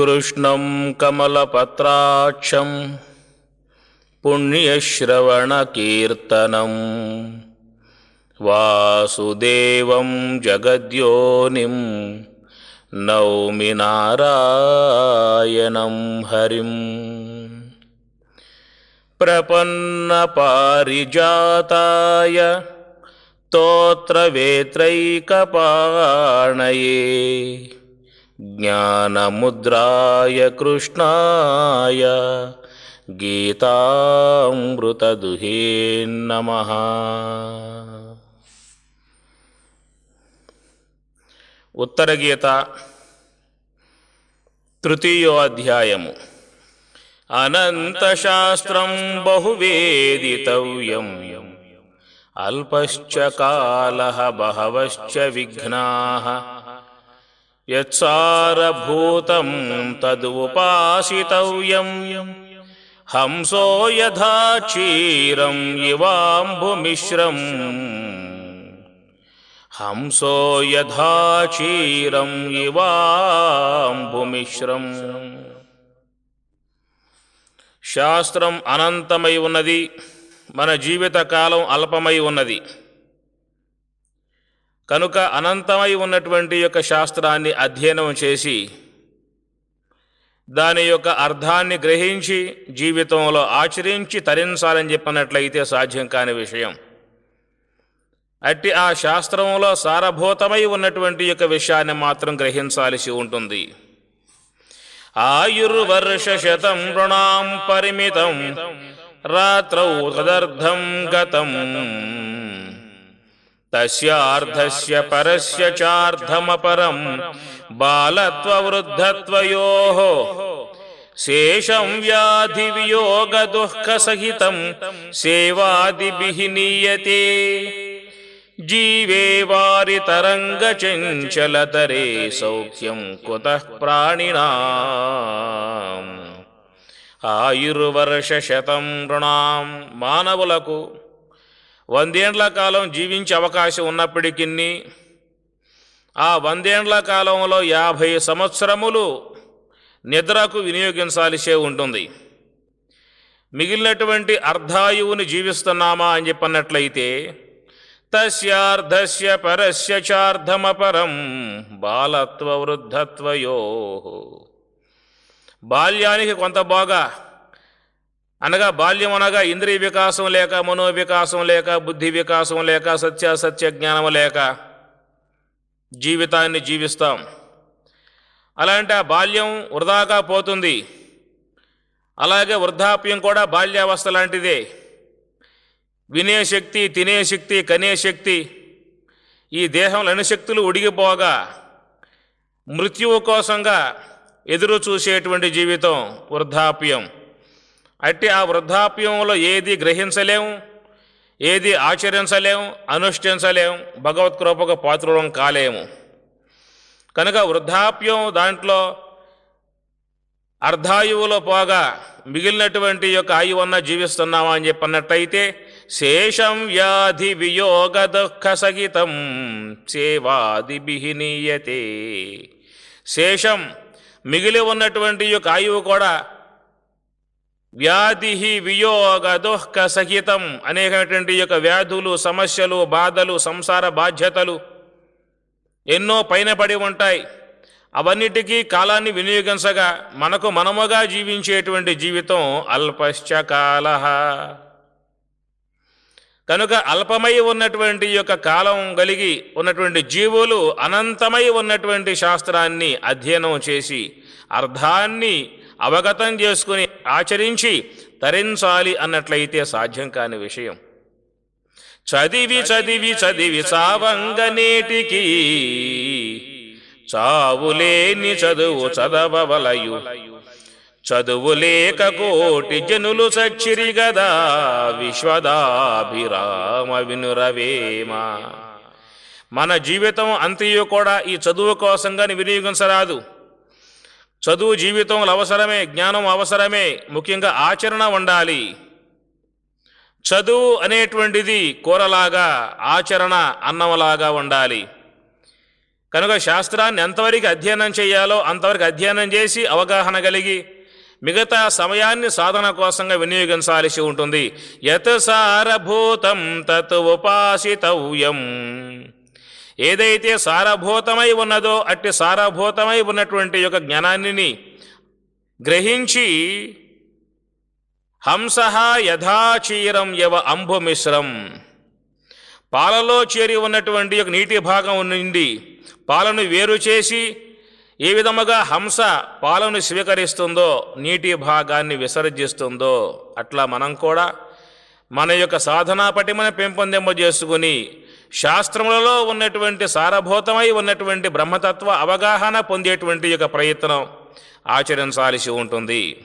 कृष्णं कमलपत्राक्षं पुण्यश्रवणकीर्तनं। वासुदेवं जगद्योनिं नौमि नारायणं हरिम् प्रपन्नपारिजाताय तोत्रवेत्रैकपाणये ज्ञानमुद्राय कृष्णाय गीतामृतदुहे नमः ఉత్తరగీత తృతీయోధ్యాయము అనంతశాస్త్రం బహువేదితవ్యం అల్పశ్చ కాల బహవశ్చ విఘ్నా యత్సారభూతం తదుపాసితవ్యం హంసో यथा క్షీరం ఇవాంబుమిశ్రం హంసో यथा క్షీరం ఇవాంబుమిశ్రం శాస్త్రం అనంతమై ఉన్నది మన జీవిత కాలం అల్పమై ఉన్నది। కనుక అనంతమై ఉన్నటువంటి యొక్క శాస్త్రాన్ని అధ్యయనం చేసి దాని యొక్క అర్థాన్ని గ్రహించి జీవితంలో ఆచరించి తరించాలని చెప్పినట్లయితే సాధ్యం కాని విషయం. అట్టి ఆ శాస్త్రంలో సారభూతమై ఉన్నటువంటి యొక్క విషయాన్ని మాత్రం గ్రహించాల్సి ఉంటుంది. ఆయుర్వర్ష శతం రుణాం పరిమితం రాత్రౌ తదర్థం గతం. తస్యార్ధస్య పరస్య చార్ధమపరం బాలత్వవృద్ధత్వయోః శేషం వ్యాధి వియోగ దుఃఖ సహితం సేవాదిభిః నీయతే జీవే వారి తరంగ చంచలతరే సౌఖ్యం కుతః ప్రాణినా ఆయుర్వర్ష శతం రుణాం మానవులకు వందేండ్ల కాలం జీవించే అవకాశం ఉన్నప్పటికీ ఆ వందేండ్ల కాలంలో యాభై సంవత్సరములు నిద్రకు వినియోగించాల్సే ఉంటుంది. మిగిలినటువంటి అర్ధాయువుని జీవిస్తున్నామా అని చెప్పన్నట్లయితే తస్యార్ధస్య పరస్య చార్ధమపరం బాలత్వ వృద్ధత్వయో బాల్యానికి కొంత బాగా అనగా బాల్యం అనగా ఇంద్రియ వికాసం లేక మనోవికాసం లేక బుద్ధి వికాసం లేక సత్యాసత్య జ్ఞానం లేక జీవితాన్ని జీవిస్తాం. అలాంటి ఆ బాల్యం వృధాగా పోతుంది. అలాగే వృద్ధాప్యం కూడా బాల్యావస్థ లాంటిదే. వినే శక్తి తినే శక్తి కనే శక్తి ఈ దేహంలో అన్ని శక్తులు ఉడిగిపోగా మృత్యువు కోసంగా ఎదురు చూసేటువంటి జీవితం వృద్ధాప్యం. అట్టి ఆ వృద్ధాప్యంలో ఏది గ్రహించలేము ఏది ఆచరించలేము అనుష్ఠించలేము భగవత్ కృపకు పాత్రులం కాలేము. కనుక వృద్ధాప్యం దాంట్లో అర్ధాయువులో పోగా మిగిలినటువంటి యొక్క ఆయువన్న జీవిస్తున్నామా అని చెప్పన్నట్టయితే శేషం వ్యాధి వియోగ దుఃఖ సహితం సేవాది బిహినీయతే. శేషం మిగిలి ఉన్నటువంటి యొక్క ఆయువు కూడా వ్యాధి వియోగ దుఃఖ సహితం అనేకమైనటువంటి యొక్క వ్యాధులు సమస్యలు బాధలు సంసార బాధ్యతలు ఎన్నో పైన పడి ఉంటాయి. అవన్నిటికీ కాలాన్ని వినియోగించగా మనకు మనముగా జీవించేటువంటి జీవితం అల్పశ్చకాల కనుక అల్పమై ఉన్నటువంటి యొక్క కాలం కలిగి ఉన్నటువంటి జీవులు అనంతమై ఉన్నటువంటి శాస్త్రాన్ని అధ్యయనం చేసి అర్థాన్ని అవగతం చేసుకుని ఆచరించి తరించాలి అన్నట్లయితే సాధ్యం కాని విషయం. చదివి చదివి చదివి చావంగనేటికి చావులేని చదువు చదవలయు చదువు లేక కోటి జనులు సచ్చిరి గదా విశ్వదాభిరామ వినురవేమ. మన జీవితం అంతయు కూడా ఈ చదువు కోసంగాని వినియోగించరాదు. చదువు జీవితంలో అవసరమే జ్ఞానం అవసరమే ముఖ్యంగా ఆచరణ ఉండాలి చదువు అనేటువంటిది కూరలాగా ఆచరణ అన్నంలాగా ఉండాలి కనుక శాస్త్రాన్ని ఎంతవరకు అధ్యయనం చేయాలో అంతవరకు అధ్యయనం చేసి అవగాహన కలిగి మిగతా సమయాన్ని సాధన కోసంగా వినియోగించాల్సి ఉంటుంది. యత్ సారభూతం తత్ ఉపాసితవ్యం. ఏదైతే సారభూతమై ఉన్నదో అట్టి సారభూతమై ఉన్నటువంటి యొక్క జ్ఞానాన్ని గ్రహించి హంస యథాచీరం యవ అంబుమిశ్రం పాలలో చేరి ఉన్నటువంటి యొక్క నీటి భాగం నుండి పాలను వేరు చేసి ఏ విధముగా హంస పాలను స్వీకరిస్తుందో నీటి భాగాన్ని విసర్జిస్తుందో అట్లా మనం కూడా మన యొక్క సాధనా పటిమను పెంపొందింపజేసుకుని శాస్త్రములలో ఉన్నటువంటి సారభూతమై ఉన్నటువంటి బ్రహ్మతత్వ అవగాహన పొందేటువంటి యొక్క ప్రయత్నం ఆచరించాల్సి ఉంటుంది.